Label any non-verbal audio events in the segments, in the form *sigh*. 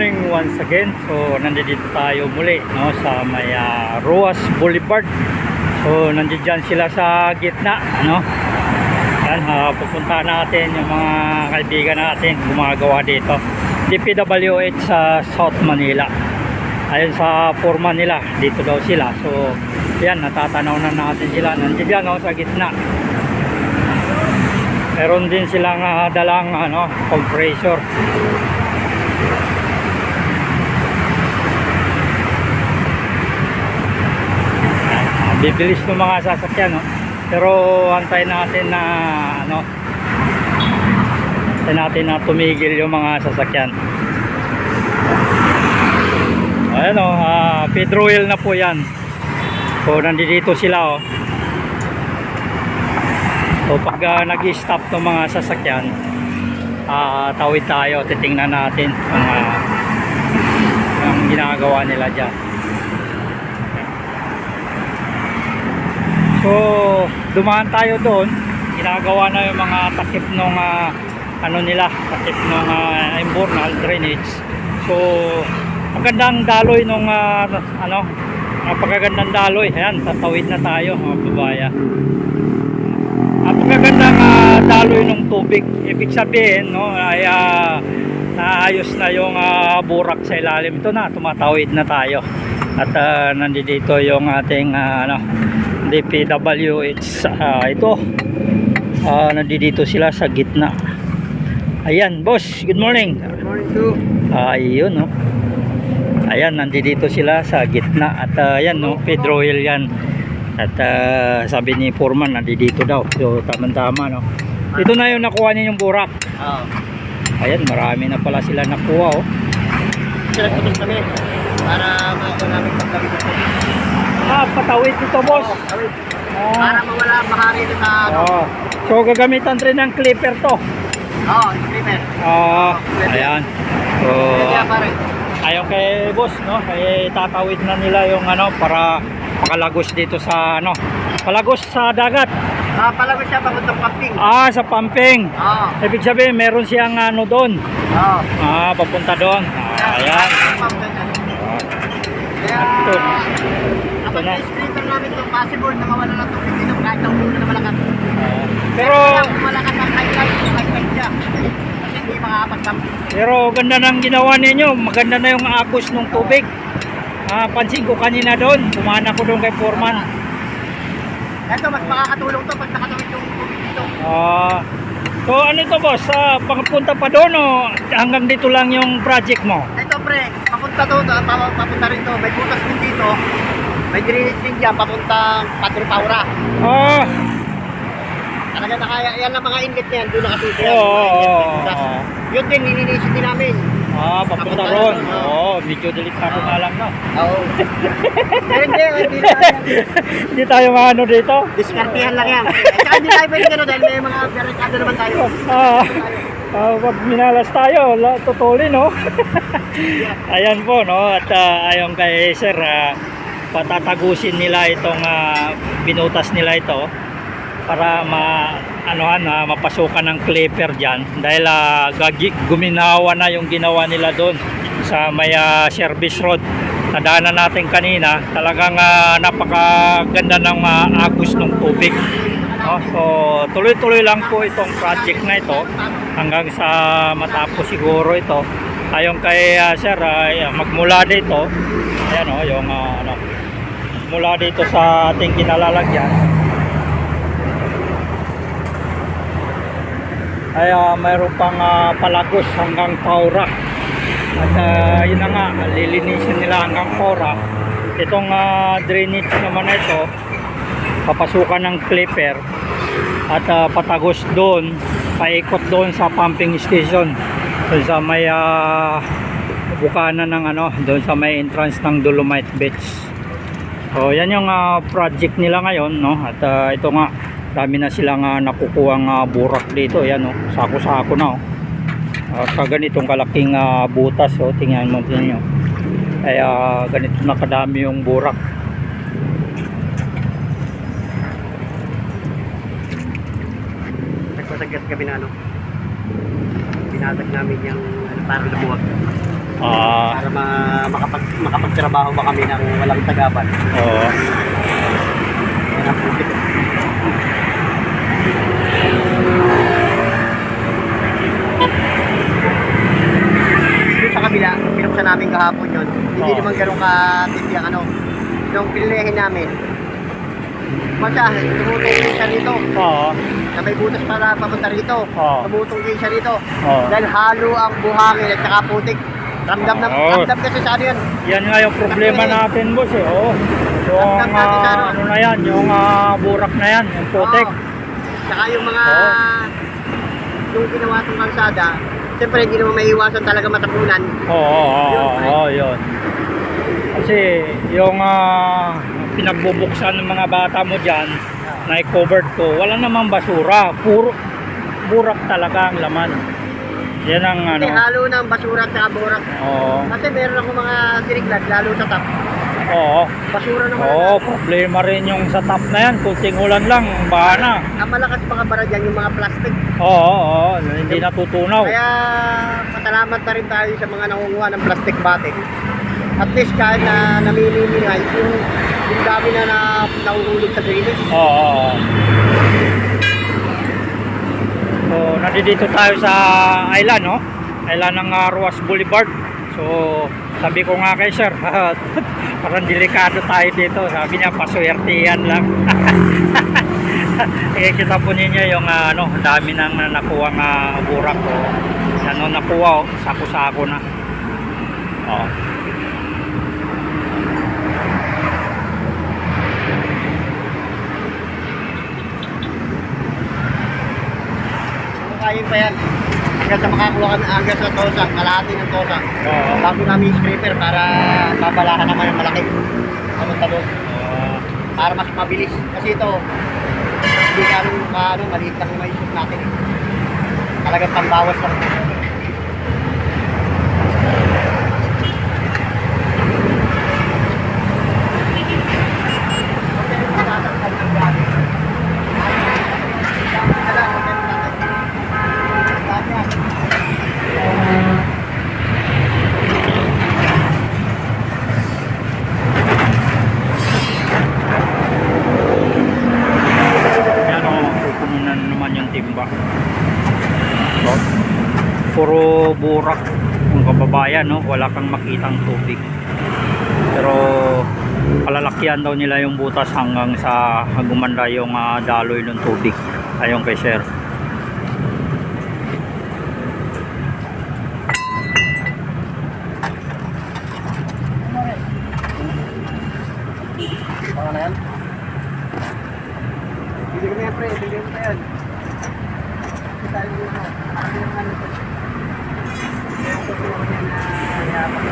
morning once again. So, nandito tayo muli no, sa may ah, Ruas Boulevard. So, nandiyan dyan sila sa gitna. Ano? Yan, ah, pupunta natin yung mga kaibigan natin gumagawa dito. DPWH sa South Manila. Ayun sa forma nila, dito daw sila. So, yan, natatanaw na natin sila. Nandiyan dyan no, sa gitna. Meron din silang ah, dalang ano, compressor. Bibilis ng mga sasakyan no? pero antay natin na ano antay natin na tumigil yung mga sasakyan. Ayan o uh, Pedro Hill na po yan. So nandito sila oh. So pag uh, nag-stop ng mga sasakyan ah tawid tayo titingnan natin ang uh, ang ginagawa nila dyan So, dumaan tayo doon. Ginagawa na yung mga takip ng ano nila, takip ng uh, imbornal drainage. So, magandang daloy nung ah, ano, napakagandang daloy. Ayan, tatawid na tayo mga babaya. Napakagandang ah, daloy ng tubig. Ibig sabihin, no, ay ah, naayos na yung ah, burak sa ilalim. Ito na, tumatawid na tayo. At uh, nandito yung ating ah, ano, DPWH ah, ito. Ah, nandito sila sa gitna. Ayan boss good morning. Good morning to. ayun no? Ayan nandito sila sa gitna. At ah, ayan no Pedro Hill yan. At ah, sabi ni Foreman nandito daw. So tamang tama no? Ito na yung nakuha niya yung burak. Oo. ayan marami na pala sila nakuha oh. Sila kami. Para makakuha namin pagkawin na ah patawid dito boss Kawin. ah, Para mawala ang bahari na sa ano. oh. so gagamitan rin ng clipper to Oo, yung creeper. ah ayan so. Ayaw kay boss, no? Kaya tatawid na nila yung ano para makalagos dito sa ano. Palagos sa dagat. Ah, palabas siya papuntang camping. Ah, sa pumping. Oo. Ibig sabihin, meron siyang ano doon. Oo. Ah, papunta doon. Ah, ayan. Ganyan. Kaya, Ito. Kapag na. na-scraper namin ito, possible na mawala ng tubig dito kahit ang ulo na malakas. Ah, pero Kaya malakas ang high tide, high siya. Kasi hindi makakapag-camping. pero ganda ng ginawa ninyo. Maganda na yung agos ng tubig. Ah, pansin ko kanina doon. Kumana ko doon kay Foreman. Ito, mas makakatulong to pag nakatawid yung tubig dito. Ah, so ano ito boss? Ah, pagpunta pa doon o hanggang dito lang yung project mo? Ito pre, papunta to, pa- papunta rin to. May butas din dito. May din dyan, papuntang Padre Paura. Ah, Talaga na kaya, yan ang mga inlet na yan, doon nakasuti yan. Oo, butas. oo. Yun din, nilinisin din namin. Ah, papunta ron. oo. Oo, medyo delikado nga lang no. Oo. *laughs* Pero hindi, hindi na. Hindi tayo maano dito. Diskartihan lang yan. Eh, Tsaka hindi tayo pwede gano'n dahil may mga barricado naman tayo. Ah, ah, pag minalas tayo, la, tutuli no. *laughs* Ayan po no, at ah, ayon kay sir, ah, patatagusin nila itong ah, binutas nila ito para ma anuhan na mapasukan ng clipper diyan dahil ah, gagi, guminawa na yung ginawa nila doon sa may ah, service road. Nadaanan natin kanina talagang ah, napakaganda ng ah, agos ng tubig. No? so tuloy-tuloy lang po itong project na ito hanggang sa matapos siguro ito. Ayon kay ah, sir ay magmula dito ayan o yung ah, ano mula dito sa ating kinalalagyan. Ay ah, mayroon pang ah, palagos hanggang Paura. At ah, yun na nga lilinisin nila hanggang Paura. Itong ah, drainage naman na ito papasukan ng clipper at ah, patagos doon paikot doon sa pumping station. Doon sa may ah, bukana ng ano doon sa may entrance ng Dolomite Beach so yan yung ah, project nila ngayon no at ah, ito nga dami na silang uh, nakukuhang ah, burak dito yan no sako-sako na oh. Uh, sa ganitong kalaking ah, butas oh tingnan mo niyo ay ah, ganito na kadami yung burak Nagpasagas kami na ano. Binatag namin yung ano, parang labuwag. Ah, para ma makapag makapagtrabaho ba kami ng walang tagaban. oo. Doon sa kabila, pinuksan namin kahapon yun. Hindi Oo. naman ganun katindi ang ano. Yung pilihin namin, Masya, tumutong siya rito. Oo. Na may butas para papunta rito. Oo. Tumutong din siya rito. Oo. Dahil halo ang buhangin at saka putik. Ramdam na, Oo. ramdam kasi sa ano yan. Yan nga yung problema natin, boss eh. Oh. Yung Ramdam natin sa ah, ano. ano na yan, yung ah, burak na yan, yung putik. Oo. Saka yung mga Oo. yung ginawa itong kalsada, siyempre hindi naman may iwasan talaga matapunan. Oo, oo, oo, Yun, oo, oo, yun. Kasi yung ah, pinagbubuksan ng mga bata mo dyan, na covered ko, wala namang basura. Puro burak talaga ang laman. Yan ang ano. Kasi halo ng basura at burak. Oo. Kasi meron ako mga diriglag, lalo sa top. Oo. Basura naman. Oo, problema rin yung sa top na yan. Kunting ulan lang, baha na. Ang malakas mga bara dyan, yung mga plastic. Oo, oo, hindi natutunaw. Kaya pasalamat na rin tayo sa mga nangunguha ng plastic bottle. At least kahit na namimimingay, yung, yung dami na, na nahuhulog sa drainage. Oo, oo. So, nandito tayo sa island, no? Island ng ah, Ruas Boulevard. So, sabi ko nga kay sir, *laughs* parang delikado tayo dito. Sabi niya, paswertihan lang. *laughs* eh, kita po ninyo yung ah, ano, dami nang nakuha nga burak ko. Ano, nakuha, oh, sako-sako na. Oo. Kaya pa yan. Hanggang sa makakuha kami, hanggang sa tosang, kalahati ng tosang. Oo. Bago namin scraper para babalahan naman yung malaki. Pamunta doon. Oo. Para mas mabilis. Kasi ito, hindi ganun maano, maliit lang yung maisip natin. eh. Talagang pambawas lang. Yan o, pupuno na naman yung timba. So, puro burak yung kababayan, no? wala kang makitang tubig. Pero palalakyan daw nila yung butas hanggang sa gumanda yung ah, daloy ng tubig. Ayon kay Sir. Baka na yan? Bili ko na yan, pre. Bili ko na yan. Bili tayo dito. Ano yung ano to? Meron ko tulungan yan na yabang.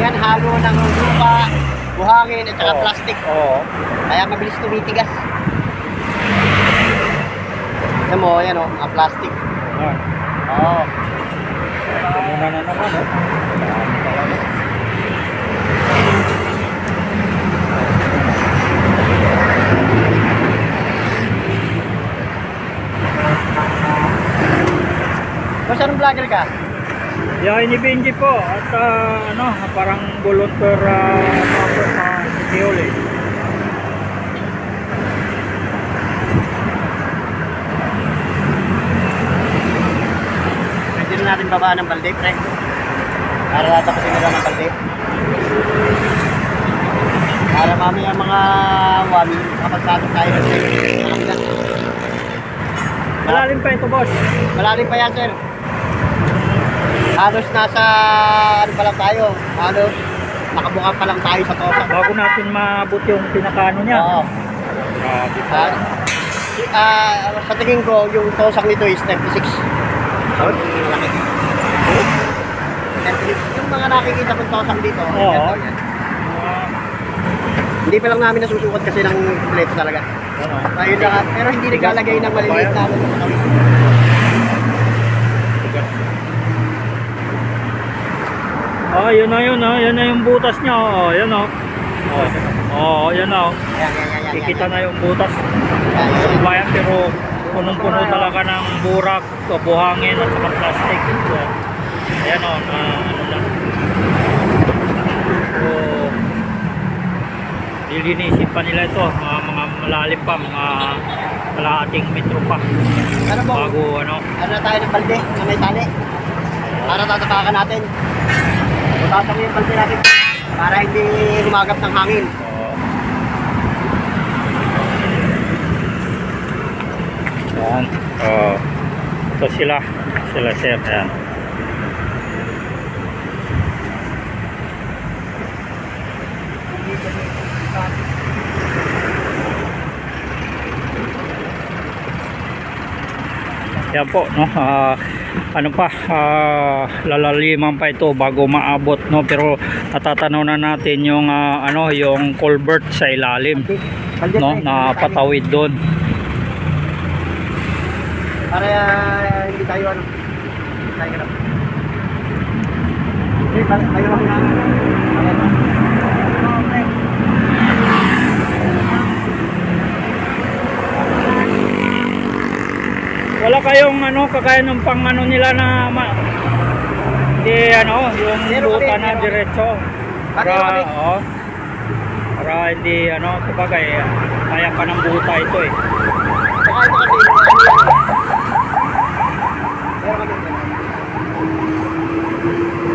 Yan, halo ng lupa, buhangin, at saka Oo. plastic. Oo. Kaya mabilis tumitigas. Alam mo, yan o, mga plastic. Yan. Oo. Pumuna na naman. Oh. Talaga. Basta anong vlogger ka? Yahay ni Benji po at ah, ano, parang volunteer uh, Sioli. Pwede na natin babaan ng balde, pre. Para tatapatin nila ng balde. Para mamaya mga wami, makapagpasok tayo ng. Malalim pa ito, boss. Malalim pa yan, sir. Halos nasa, ano pa lang tayo, halos nakabuka pa lang tayo sa tosa. Bago natin maabot yung pinakaano niya. Oo. Grabe. Ah, si- ah, sa tingin ko, yung tosak nito is 36. So, malaki. 36. Yung mga nakikita kong tosak dito, Oo. yan. Ah, Hindi pa lang namin nasusukat kasi ng kompleto talaga. Ano? Ayun lang. Pero hindi naglalagay ng maliliit na ano sa kami. Oh, yun na yun, oh. Yan na yung butas niya, oh. Yan, oh. Oh, oh yan oh. Kikita na yung butas. Ayan, ayan. Bayan, pero punong-puno talaga ng burak, o buhangin, at saka plastic. Yan. Ayan, oh. Na, ano na. So, lilinisin pa nila ito. Mga, mga malalim pa, mga kalahating metro pa. Ano po? Bago, ano. Ano na tayo ng balde na may tali? Para tatapakan natin. Mo yung balde natin para hindi lumagap ng hangin. Oo. Yan. Oh. Ito sila. Sila sir. Yan. Yan po, no. Ah, ano pa, ah, lalaliman pa ito bago maabot, no. Pero natatanaw na natin yung ah, ano, yung culvert sa ilalim, no, na patawid doon. Para ah, hindi tayo ano. Hindi tayo ganap. Okay, tayo tayo lang na. Okay. Wala kayong ano, kagaya ng pang ano nila na ma, di ano, yung kami, na diretso. Para, oo. para hindi ano, sabagay, kaya pa ng buta ito eh. Saka ito kasi